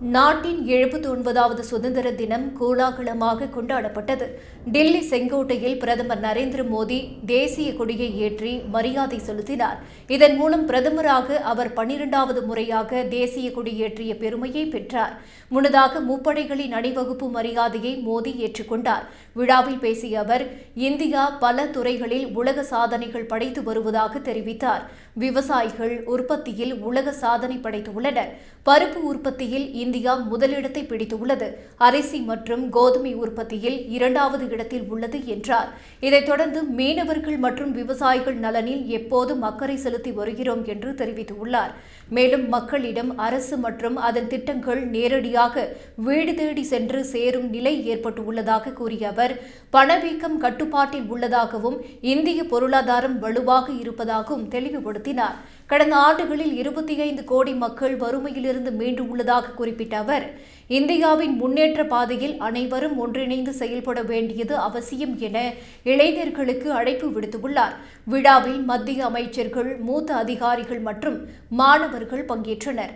நாட்டின் எழுபத்தி ஒன்பதாவது சுதந்திர தினம் கோலாகலமாக கொண்டாடப்பட்டது. டெல்லி செங்கோட்டையில் பிரதமர் நரேந்திர மோடி தேசிய கொடியை ஏற்றி மரியாதை செலுத்தினார். இதன் மூலம் பிரதமராக அவர் பன்னிரண்டாவது முறையாக தேசிய கொடி ஏற்றிய பெருமையை பெற்றார். முன்னதாக முப்படைகளின் அணிவகுப்பு மரியாதையை மோடி ஏற்றுக்கொண்டார். விழாவில் பேசிய அவர் இந்தியா பல துறைகளில் உலக சாதனைகள் படைத்து வருவதாக தெரிவித்தார். விவசாயிகள் உற்பத்தியில் உலக சாதனை படைத்துள்ளனர். பருப்பு உற்பத்தியில் இந்தியா முதலிடத்தை பிடித்துள்ளது. அரிசி மற்றும் கோதுமை உற்பத்தியில் இரண்டாவது இடத்தில் உள்ளது என்றார். இதைத் தொடர்ந்து மீனவர்கள் மற்றும் விவசாயிகள் நலனில் எப்போதும் அக்கறை செலுத்தி வருகிறோம் என்று தெரிவித்துள்ளார். மேலும் மக்களிடம் அரசு மற்றும் அதன் திட்டங்கள் நேரடியாக வீடு தேடி சென்று சேரும் நிலை ஏற்பட்டுள்ளதாக கூறிய அவர் பணவீக்கம் கட்டுப்பாட்டில் உள்ளதாகவும் இந்திய பொருளாதாரம் வலுவாக இருப்பதாகவும் தெளிவுபடுத்தினார். கடந்த ஆண்டுகளில் இருபத்தி ஐந்து கோடி மக்கள் வறுமையிலிருந்து மீண்டு உள்ளதாக குறிப்பிட்ட அவர் இந்தியாவின் முன்னேற்ற பாதையில் அனைவரும் ஒன்றிணைந்து செயல்பட வேண்டியது அவசியம் என இளைஞர்களுக்கு அழைப்பு விடுத்துள்ளார். விழாவில் மத்திய அமைச்சர்கள் மூத்த அதிகாரிகள் மற்றும் மாணவர்கள் பங்கேற்றனர்.